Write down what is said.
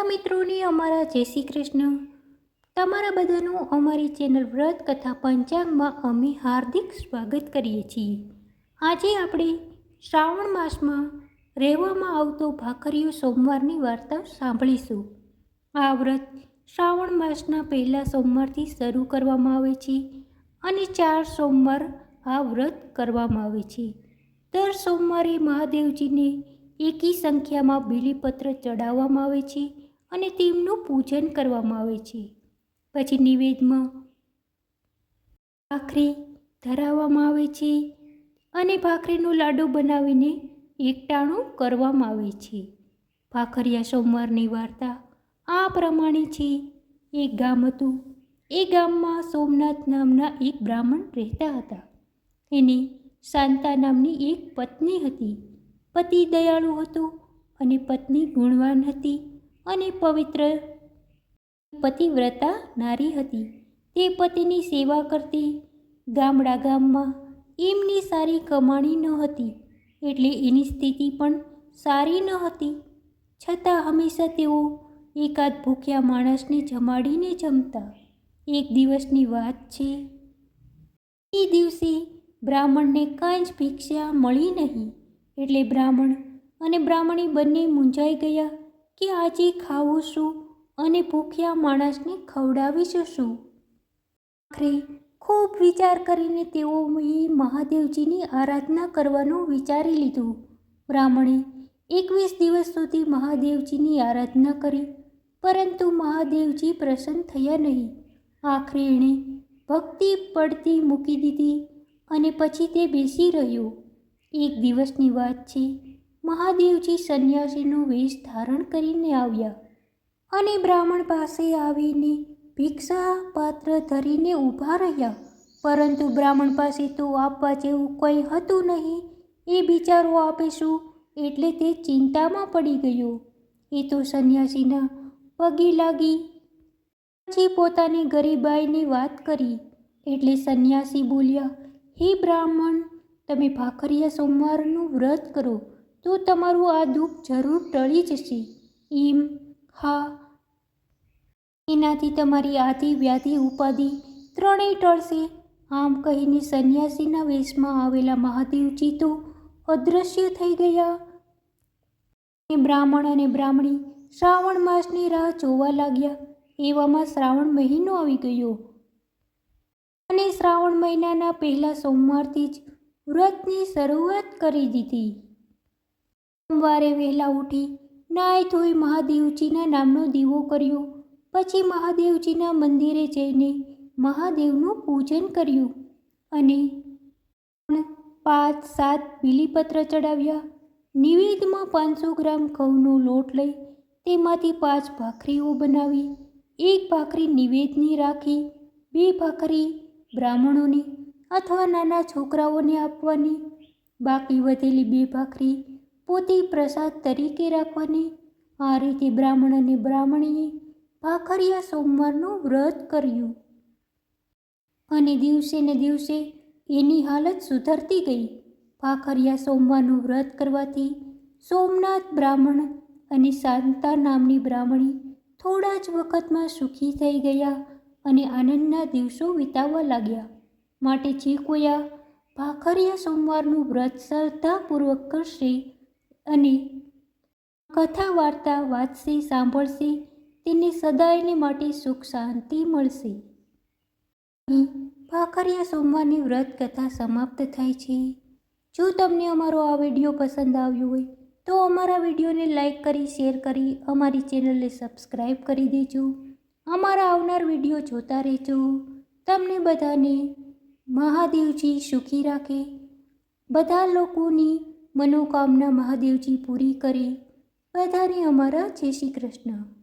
બધા મિત્રોને અમારા જય શ્રી કૃષ્ણ. તમારા બધાનું અમારી ચેનલ વ્રત કથા પંચાંગમાં અમે હાર્દિક સ્વાગત કરીએ છીએ. આજે આપણે શ્રાવણ માસમાં રહેવામાં આવતો ભાખરીઓ સોમવારની વાર્તા સાંભળીશું. આ વ્રત શ્રાવણ માસના પહેલા સોમવારથી શરૂ કરવામાં આવે છે અને ચાર સોમવાર આ વ્રત કરવામાં આવે છે. દર સોમવારે મહાદેવજીને એકી સંખ્યામાં બીલીપત્ર ચડાવવામાં આવે છે અને તેમનું પૂજન કરવામાં આવે છે. પછી નિવેદમાં ભાખરી ધરાવવામાં આવે છે અને ભાખરીનો લાડુ બનાવીને એકટાણું કરવામાં આવે છે. ભાખરિયા સોમવારની વાર્તા આ પ્રમાણે છે. એક ગામ હતું. એ ગામમાં સોમનાથ નામના એક બ્રાહ્મણ રહેતા હતા. એને શાંતા નામની એક પત્ની હતી. પતિ દયાળુ હતો અને પત્ની ગુણવાન હતી. અને પવિત્ર પતિવ્રતા નારી હતી. તે પતિની સેવા કરતી ગામડા ગામમાં એમની સારી કમાણી ન હતી, એટલે એની સ્થિતિ પણ સારી ન હતી. છતાં હંમેશા તેઓ એકાદ ભૂખ્યા માણસને જમાડીને જમતા. એક દિવસની વાત છે, એ દિવસે બ્રાહ્મણને કાંઈ જ ભિક્ષા મળી નહીં, એટલે બ્રાહ્મણ અને બ્રાહ્મણી બંને મૂંઝાઈ ગયા. કે આજે ખાવું શું અને ભૂખ્યા માણસને ખવડાવીશું શું આખરે ખૂબ વિચાર કરીને તેઓએ મહાદેવજીની આરાધના કરવાનું વિચારી લીધું. બ્રાહ્મણે એકવીસ દિવસ સુધી મહાદેવજીની આરાધના કરી, પરંતુ મહાદેવજી પ્રસન્ન થયા નહીં. આખરે એણે ભક્તિ પડતી મૂકી દીધી અને પછી તે બેસી રહ્યો. એક દિવસની વાત છે મહાદેવજી સંન્યાસીનો વેશ ધારણ કરીને આવ્યા અને બ્રાહ્મણ પાસે આવીને ભિક્ષા પાત્ર ધરીને ઊભા રહ્યા. પરંતુ બ્રાહ્મણ પાસે તો આપવા જેવું કંઈ હતું નહીં. એ બિચારો આપે શું? એટલે તે ચિંતામાં પડી ગયો. એ તો સંન્યાસીના પગે લાગી પછી પોતાની ગરીબાઈને વાત કરી. એટલે સંન્યાસી બોલ્યા, હે બ્રાહ્મણ, તમે ભાખરિયા સોમવારનું વ્રત કરો. તો તમારું આ દુઃખ જરૂર ટળી જશે. ઈમ, હા. એનાથી તમારી આધિ વ્યાધિ ઉપાધિ ત્રણેય ટળશે. આમ કહીને સંન્યાસીના વેશમાં આવેલા મહાદેવજી તો અદૃશ્ય થઈ ગયા. એ બ્રાહ્મણ અને બ્રાહ્મણી શ્રાવણ માસની રાહ જોવા લાગ્યા. એવામાં શ્રાવણ મહિનો આવી ગયો. અને શ્રાવણ મહિનાના પહેલા સોમવારથી જ વ્રતની શરૂઆત કરી દીધી. સોમવારે વહેલા ઉઠી નાય ધોઈ મહાદેવજીના નામનો દીવો કર્યો. પછી મહાદેવજીના મંદિરે જઈને મહાદેવનું પૂજન કર્યું અને પાંચ, સાત બીલીપત્ર ચડાવ્યા. નિવેદમાં પાંચસો ગ્રામ ઘઉંનો લોટ લઈ તેમાંથી પાંચ ભાખરીઓ બનાવી, એક ભાખરી નિવેદની રાખી, બે ભાખરી બ્રાહ્મણોને અથવા નાના છોકરાઓને આપવાની, બાકી વધેલી બે ભાખરી પોતે પ્રસાદ તરીકે રાખવાની. આ રીતે બ્રાહ્મણ અને બ્રાહ્મણીએ ભાખરિયા સોમવારનું વ્રત કર્યું. અને દિવસે ને દિવસે એની હાલત સુધરતી ગઈ. ભાખરિયા સોમવારનું વ્રત કરવાથી સોમનાથ બ્રાહ્મણ અને શાંતા નામની બ્રાહ્મણી થોડા જ વખતમાં સુખી થઈ ગયા અને આનંદના દિવસો વિતાવવા લાગ્યા. માટે જે આ ભાખરિયા સોમવારનું વ્રત શ્રદ્ધાપૂર્વક કરશે અને કથા વાર્તા વાંચશે, સાંભળશે, તેને સદાયને માટે સુખ શાંતિ મળશે. ભાખરિયા સોમવારની વ્રત કથા સમાપ્ત થાય છે. જો તમને અમારો આ વીડિયો પસંદ આવ્યો હોય, તો અમારા વિડીયોને લાઇક કરી, શેર કરી, અમારી ચેનલને સબસ્ક્રાઈબ કરી દેજો. અમારા આવનાર વીડિયો જોતા રહેજો. તમને બધાને મહાદેવજી સુખી રાખે. બધા લોકોની મનોકામના મહાદેવજી પૂરી કરે. બધાને અમારા જય શ્રી કૃષ્ણ.